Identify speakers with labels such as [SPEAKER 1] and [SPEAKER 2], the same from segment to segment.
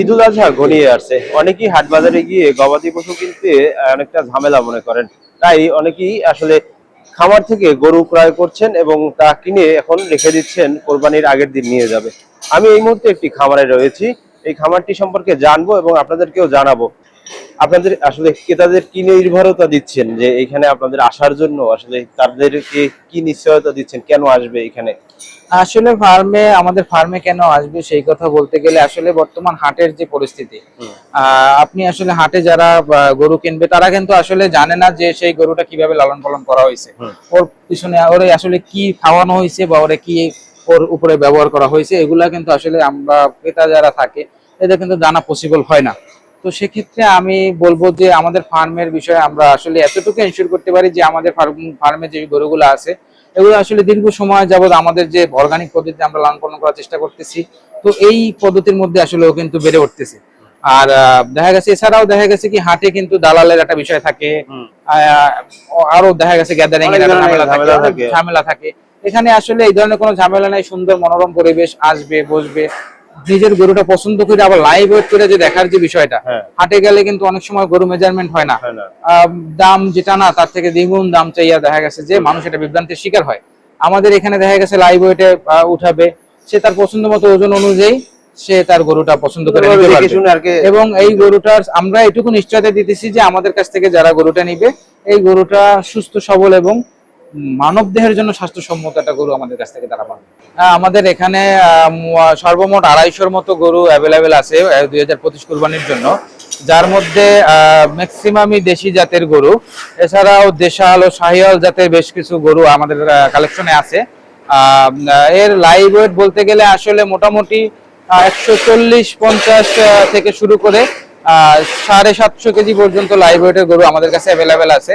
[SPEAKER 1] ঈদুল আজহা ঘনিয়ে আসছে। অনেকেই হাট বাজারে গিয়ে গবাদি পশু কিনতে অনেকটা ঝামেলা মনে করেন। তাই অনেকেই আসলে খামার থেকে গরু ক্রয় করছেন এবং তা কিনে এখন রেখে দিচ্ছেন, কোরবানির আগের দিন নিয়ে যাবে। আমি এই মুহূর্তে একটি খামারে রয়েছি। এই খামারটি সম্পর্কে জানব এবং আপনাদেরকেও জানাব। আপনাদের আসলে ক্রেতাদের কি নির্ভরতা দিচ্ছেন? যে এখানে আপনাদের আসার জন্য আসলে তাদেরকে কি নিশ্চয়তা দিচ্ছেন? কেন আসবে এখানে?
[SPEAKER 2] আসলে ফার্মে আমাদের ফার্মে কেন আসবে সেই কথা বলতে গেলে আসলে বর্তমান হাটের যে পরিস্থিতি আপনি আসলে হাটে যারা গরু কিনবে তারা কিন্তু আসলে জানে না যে সেই গরুটা কীভাবে লালন পালন করা হয়েছে। ওর পিছনে ওরে আসলে কি খাওয়ানো হয়েছে বা ওরে কি ওর উপরে ব্যবহার করা হয়েছে এগুলা কিন্তু আসলে আমরা ক্রেতা যারা থাকে এদের কিন্তু জানা পসিবল হয় না। তো সেক্ষেত্রে আমি বলব যে আমাদের ফার্মের বিষয়ে আমরা আসলে এতটুকু এনশিওর করতে পারি যে আমাদের ফার্মে যে গরুগুলো আছে এগুলো আসলে দীর্ঘ সময় যাবত আমাদের যে অর্গানিক পদ্ধতিতে আমরা লালন পালন করার চেষ্টা করতেছি তো এই পদ্ধতির মধ্যে আসলে ও কিন্তু বেড়ে উঠতেছে আর দেখা গেছে এছাড়াও দেখা গেছে কি হাটে কিন্তু দালালের একটা বিষয় থাকে। আরও দেখা গেছে গ্যাদারিং এর। ঝামেলা থাকে এখানে আসলে এই ধরনের কোনো ঝামেলা নাই সুন্দর মনোরম পরিবেশ আসবে বসবে নিজের গরুটা পছন্দ করে আবার লাইভ ওয়েট করে যে দেখার যে বিষয়টা
[SPEAKER 1] হ্যাঁ।
[SPEAKER 2] হাটে গেলে কিন্তু অনেক সময় গরু মেজারমেন্ট হয় না। দাম যেটা না তার থেকে দ্বিগুণ দাম চাইয়া দেখা গেছে যে মানুষ এটা বিভ্রান্তির শিকার হয়। আমাদের এখানে দেখা গেছে লাইভ ওয়েটে উঠাবে। সে তার পছন্দ মতো ওজন অনুযায়ী সে তার গরুটা পছন্দ করে নিতে পারবে। এবং এই গরুটার আমরা এটুকু নিশ্চয়তা দিতেছি যে আমাদের কাছ থেকে যারা গরুটা নিবে এই গরুটা সুস্থ সবল এবং মানব দেহের জন্য স্বাস্থ্যসম্মত একটা গরু আমাদের কাছ থেকে তারা পাবে। আমাদের এখানে সর্বমোট আড়াইশোর মতো গরু অ্যাভেলেবেল আছে দুই হাজার পঁচিশ কুরবানির জন্য। যার মধ্যে ম্যাক্সিমামই দেশি জাতের গরু। এছাড়াও দেশাল ও শাহিয়াল জাতের বেশ কিছু গরু আমাদের কালেকশনে আছে। এর লাইভ ওয়েট বলতে গেলে আসলে মোটামুটি একশো চল্লিশ পঞ্চাশ থেকে শুরু করে সাড়ে সাতশো কেজি পর্যন্ত লাইভ ওয়েটের গরু আমাদের কাছে অ্যাভেলেবেল আছে।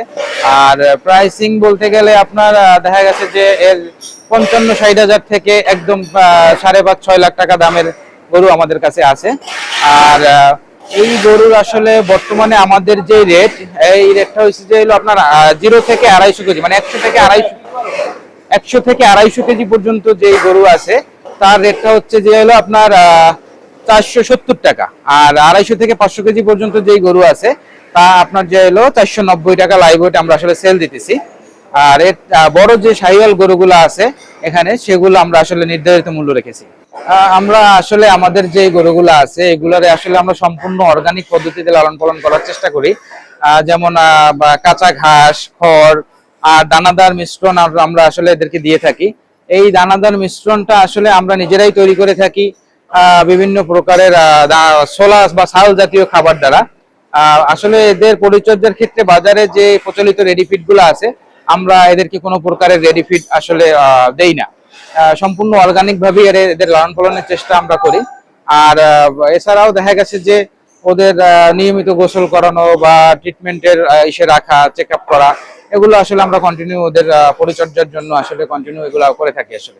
[SPEAKER 2] আর প্রাইসিং বলতে গেলে আপনার দেখা গেছে যে এর পঞ্চান্ন, ষাট হাজার থেকে একদম সাড়ে পাঁচ, ছয় লাখ টাকা দামের গরু আমাদের কাছে আছে। আর এই গরুর আসলে বর্তমানে আমাদের যে রেট এই রেটটা হচ্ছে যে হলো আপনার জিরো থেকে আড়াইশো কেজি মানে একশো থেকে আড়াইশো, একশো থেকে আড়াইশো কেজি পর্যন্ত যে গরু আছে, তার রেটটা হচ্ছে যে হলো আপনার চারশো সত্তর টাকা। আর আড়াইশো থেকে পাঁচশো কেজি পর্যন্ত যেই গরু আছে, তা আপনার যে হলো চারশো নব্বই টাকা লাইভ ওয়েট আমরা আসলে সেল দিতেছি। আর এর বড় যে শাহিওয়াল গরুগুলো আছে এখানে, সেগুলো আমরা আসলে নির্ধারিত মূল্য রেখেছি। আমরা আসলে আমাদের যে গরুগুলো আছে, এগুলারে আসলে আমরা সম্পূর্ণ অর্গানিক পদ্ধতিতে লালন পালন করার চেষ্টা করি। যেমন কাঁচা ঘাস, খড়, আর দানাদার মিশ্রণ আমরা আসলে এদেরকে দিয়ে থাকি। এই দানাদার মিশ্রণটা আসলে আমরা নিজেরাই তৈরি করে থাকি। বিভিন্ন প্রকারের ছোলা বা ছাল জাতীয় খাবার দ্বারা। আসলে এদের পরিচর্যার ক্ষেত্রে বাজারে যে প্রচলিত রেডি ফিডগুলো আছে, আমরা এদেরকে কোনো প্রকারের রেডি ফিড আসলে দেই না। সম্পূর্ণ অর্গানিক ভাবে এদের লালন পালনের চেষ্টা আমরা করি। আর এছাড়াও দেখা গেছে যে ওদের নিয়মিত গোসল করানো বা ট্রিটমেন্টের ইসে রাখা চেক আপ করা, এগুলো আসলে আমরা কন্টিনিউ ওদের পরিচর্যার জন্য আসলে কন্টিনিউ এগুলো করে থাকি আসলে।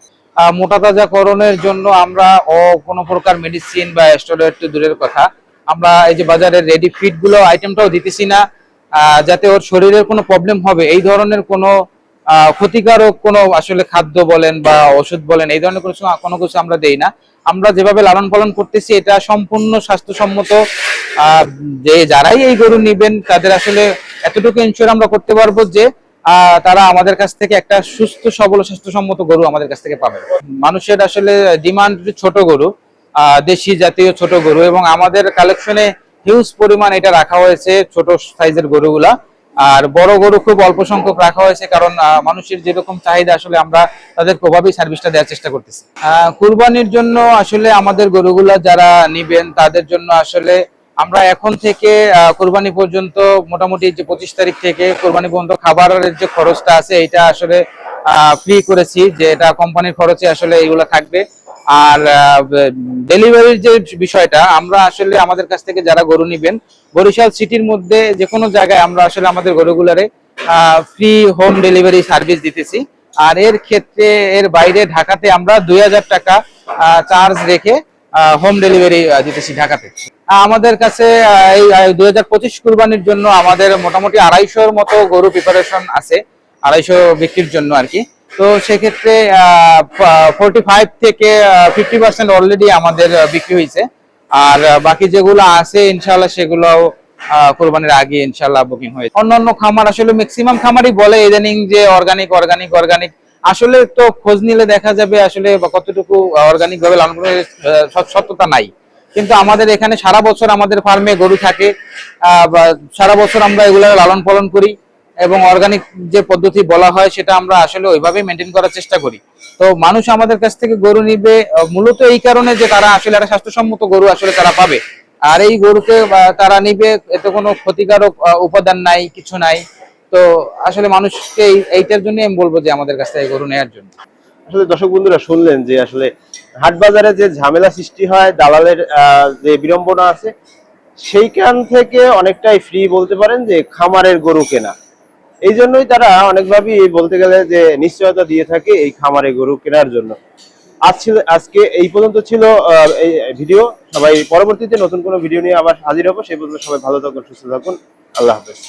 [SPEAKER 2] মোটা তাজাকরণের জন্য আমরা ও কোনো প্রকার মেডিসিন বা স্টেরয়েড তো দূরের কথা। আমরা এই যে বাজারের রেডি ফিডগুলো আইটেমটাও দিতেছি না যাতে ওর শরীরের কোনো প্রবলেম হবে। এই ধরনের কোনো ক্ষতিকারক কোনো আসলে খাদ্য বলেন বা ওষুধ বলেন, এই ধরনের কোনো কোনো কিছু আমরা দেই না। আমরা যেভাবে লালন পালন করতেছি, এটা সম্পূর্ণ স্বাস্থ্যসম্মত যে যারাই এই গরু নিবেন, তাদের আসলে এতটুকু ইনশিওর আমরা করতে পারব যে তারা আমাদের কাছ থেকে একটা সুস্থ, সবল স্বাস্থ্যসম্মত গরু আমাদের কাছ থেকে পাবে। মানুষের আসলে ডিমান্ড ছোট গরু দেশি জাতীয় ছোট গরু এবং আমাদের কালেকশনে হিউজ পরিমাণ এটা রাখা হয়েছে ছোট সাইজের গরুগুলা। আর বড় গরু খুব অল্প সংখ্যক রাখা হয়েছে কারণ মানুষের যেরকম চাহিদা আসলে আমরা তাদের প্রভাবেই সার্ভিসটা দেওয়ার চেষ্টা করতেছি। কুরবানির জন্য আসলে আমাদের গরুগুলা যারা নিবেন তাদের জন্য আসলে আমরা এখন থেকে কোরবানি পর্যন্ত মোটামুটি যে পঁচিশ তারিখ থেকে কোরবানি পর্যন্ত খাবারের যে খরচটা আছে, এটা আসলে ফ্রি করেছি যে এটা কোম্পানির খরচে আসলে এগুলো থাকবে। আর ডেলিভারির যে বিষয়টা, আমরা আসলে আমাদের কাছ থেকে যারা গরু নিবেন, বরিশাল সিটির মধ্যে যে কোনো জায়গায় আমরা আসলে আমাদের গরুগুলারে ফ্রি হোম ডেলিভারি সার্ভিস দিতেছি। আর এর ক্ষেত্রে, এর বাইরে ঢাকাতে আমরা দুই হাজার টাকা চার্জ রেখে হোম ডেলিভারি দিতেছি ঢাকাতে। আমাদের কাছে এই দুই হাজার পঁচিশ কুরবানির জন্য আমাদের মোটামুটি আড়াইশোর মতো গরু প্রিপারেশন আছে, আড়াইশো বিক্রির জন্য আর কি। তো সেক্ষেত্রে ফোরটি ফাইভ থেকে ফিফটি পার্সেন্ট অলরেডি আমাদের বিক্রি হয়েছে। আর বাকি যেগুলো আছে ইনশাল্লাহ সেগুলো কোরবানির আগে ইনশাল্লাহ বুকিং হয়ে অন্যান্য খামার, আসলে ম্যাক্সিমাম খামারই বলে ইদানিং যে অর্গানিক অর্গানিক অর্গানিক আসলে তো খোঁজ নিলে দেখা যাবে আসলে কতটুকু অর্গানিক ভাবে লালন সত্যতা নাই। কিন্তু আমাদের এখানে সারা বছর আমাদের ফার্মে গরু থাকে সারা বছর আমরা এগুলো লালন পালন করি এবং অর্গানিক যে পদ্ধতি বলা হয় সেটা আমরা আসলে ওইভাবে মেনটেন করার চেষ্টা করি। তো মানুষ আমাদের কাছ থেকে গরু নিবে মূলত এই কারণে যে তারা আসলে একটা স্বাস্থ্যসম্মত গরু আসলে তারা পাবে। আর এই গরুকে তারা নিবে, এতে কোনো ক্ষতিকারক উপাদান নাই, কিছু নাই। তো আসলে মানুষকে এইটার জন্য আমি বলব যে আমাদের কাছ থেকে গরু নেওয়ার জন্য।
[SPEAKER 1] আসলে দর্শক বন্ধুরা শুনলেন যে আসলে হাট বাজারে যে ঝামেলা সৃষ্টি হয়, দালালের যে বিড়ম্বনা আছে, সেইখান থেকে অনেকটাই ফ্রি বলতে পারেন যে খামারের গরু কেনা। এই জন্যই তারা অনেকভাবেই বলতে গেলে যে নিশ্চয়তা দিয়ে থাকে এই খামারে গরু কেনার জন্য। আজ ছিল আজকে এই পর্যন্ত ছিল এই ভিডিও। সবাই পরবর্তীতে নতুন কোনো ভিডিও নিয়ে আবার হাজির হব। সেই পর্যন্ত সবাই ভালো থাকুন, সুস্থ থাকুন। আল্লাহ হাফেজ।